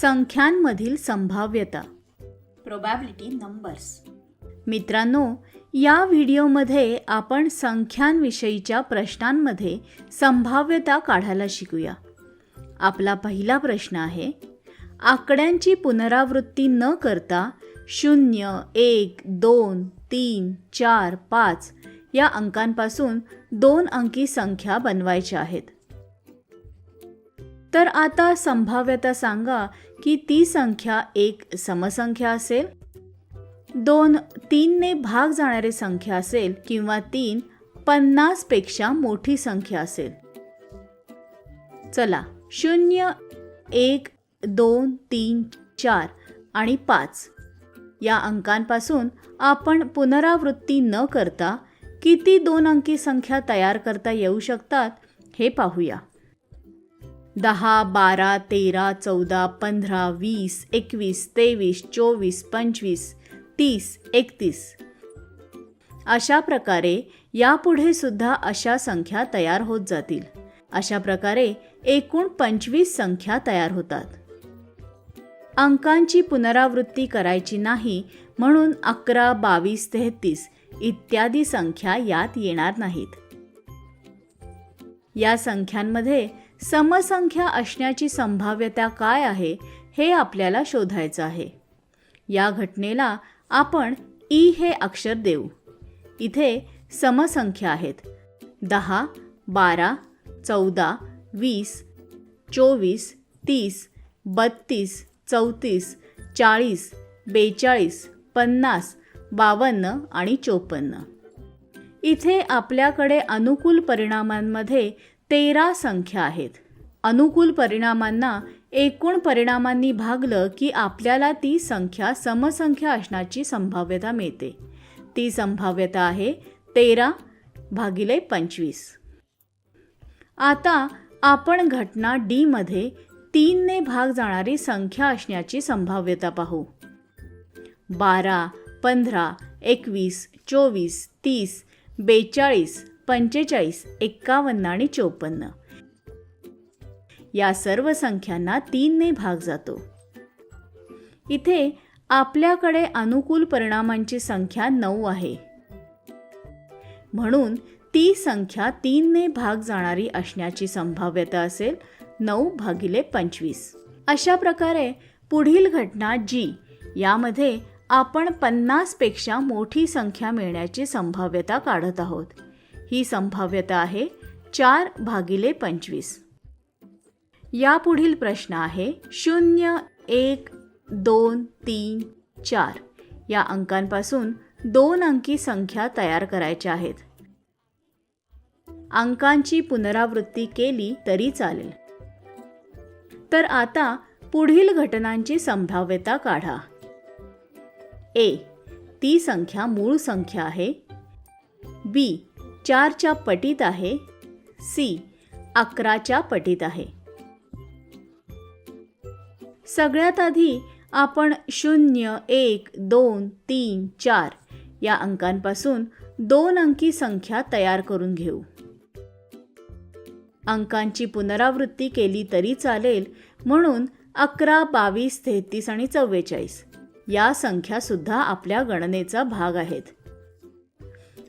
संख्यांमधील संभाव्यता. Probability numbers मित्रांनो या व्हिडिओमध्ये आपण संख्यांविषयीच्या प्रश्नांमध्ये संभाव्यता काढायला शिकूया. आपला पहिला प्रश्न आहे आकड्यांची पुनरावृत्ती न करता शून्य एक दोन तीन चार पाच या अंकांपासून दोन अंकी संख्या बनवायच्या आहेत. तर आता संभाव्यता सांगा की ती संख्या एक समसंख्या असेल दोन तीनने भाग जाणारी संख्या असेल किंवा तीन पन्नासपेक्षा मोठी संख्या असेल. चला शून्य एक दोन तीन चार आणि पाच या अंकांपासून आपण पुनरावृत्ती न करता किती दोन अंकी संख्या तयार करता येऊ शकतात हे पाहूया. दहा बारा तेरा चौदा पंधरा वीस एकवीस तेवीस चोवीस पंचवीस तीस एकतीस. अशा प्रकारे यापुढे सुद्धा अशा संख्या तयार होत जातील. अशा प्रकारे एकूण पंचवीस संख्या तयार होतात. अंकांची पुनरावृत्ती करायची नाही म्हणून अकरा बावीस तेहतीस इत्यादी संख्या यात येणार नाहीत. या संख्यांमध्ये समसंख्या असण्याची संभाव्यता काय आहे हे आपल्याला शोधायचं आहे. या घटनेला आपण ई हे अक्षर देऊ. इथे समसंख्या आहेत. दहा बारा चौदा वीस चोवीस तीस बत्तीस चौतीस चाळीस बेचाळीस पन्नास बावन्न आणि चोपन्न. इथे आपल्याकडे अनुकूल परिणामांमध्ये तेरा संख्या आहेत. अनुकूल परिणामांना एकूण परिणामांनी भागलं की आपल्याला ती संख्या समसंख्या असण्याची संभाव्यता मिळते. ती संभाव्यता आहे तेरा भागिले पंचवीस. आता आपण घटना डीमध्ये तीनने भाग जाणारी संख्या असण्याची संभाव्यता पाहू. बारा पंधरा एकवीस चोवीस तीस बेचाळीस पंचेचाळीस एक्कावन्न आणि चोपन्न. या सर्व संख्यांना तीनने भाग जातो. इथे आपल्याकडे अनुकूल परिणामांची संख्या नऊ आहे. म्हणून ती संख्या तीनने भाग जाणारी असण्याची संभाव्यता असेल नऊ भागिले पंचवीस. अशा प्रकारे पुढील घटना जी यामध्ये आपण पन्नासपेक्षा मोठी संख्या मिळण्याची संभाव्यता काढत आहोत. ही संभाव्यता आहे चार भागिले पंचवीस. यापुढील प्रश्न आहे शून्य एक दोन तीन चार. या अंकांपासून दोन अंकी संख्या तयार करायच्या आहेत. अंकांची पुनरावृत्ती केली तरी चालेल. तर आता पुढील घटनांची संभाव्यता काढा. ए. ती संख्या मूळ संख्या आहे. बी. चारच्या पटीत आहे. सी अकराच्या पटीत आहे. सगळ्यात आधी आपण शून्य एक दोन तीन चार या अंकांपासून दोन अंकी संख्या तयार करून घेऊ. अंकांची पुनरावृत्ती केली तरी चालेल म्हणून अकरा बावीस तेहतीस आणि चव्वेचाळीस या संख्यासुद्धा आपल्या गणनेचा भाग आहेत.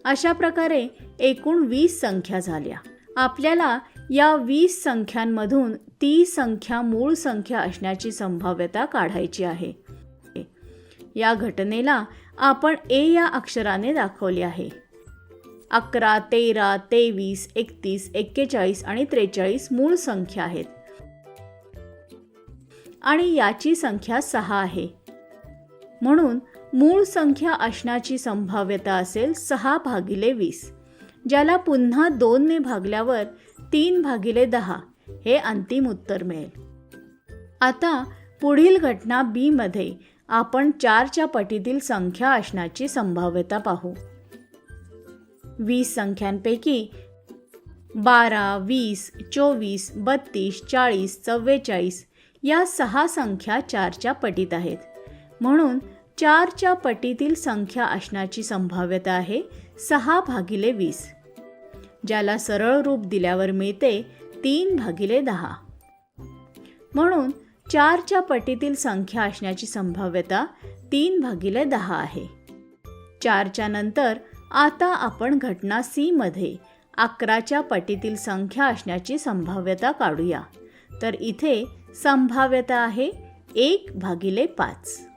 अशा प्रकारे एकूण वीस संख्या झाल्या. आपल्याला या वीस संख्यांमधून ती संख्या मूळ संख्या असण्याची संभाव्यता काढायची आहे. या घटनेला आपण ए या अक्षराने दाखवले आहे. अकरा तेरा तेवीस एकतीस एक्केचाळीस आणि त्रेचाळीस मूळ संख्या आहेत. आणि याची संख्या सहा आहे. म्हणून मूळ संख्या असण्याची संभाव्यता असेल सहा भागिले वीस ज्याला पुन्हा दोनने भागल्यावर तीन भागिले दहा हे अंतिम उत्तर मिळेल. आता पुढील घटना बीमध्ये आपण चारच्या पटीतील संख्या असण्याची संभाव्यता पाहू. वीस संख्यांपैकी बारा वीस चोवीस बत्तीस चाळीस चव्वेचाळीस या सहा संख्या चारच्या पटीत आहेत. म्हणून चारच्या पटीतील संख्या असण्याची संभाव्यता आहे सहा भागिले वीस. ज्याला सरळ रूप दिल्यावर मिळते तीन भागिले दहा. म्हणून चारच्या पटीतील संख्या असण्याची संभाव्यता तीन भागिले दहा आहे. चारच्या नंतर आता आपण घटना सी मध्ये अकराच्या पटीतील संख्या असण्याची संभाव्यता काढूया. तर इथे संभाव्यता आहे एक भागिले पाच.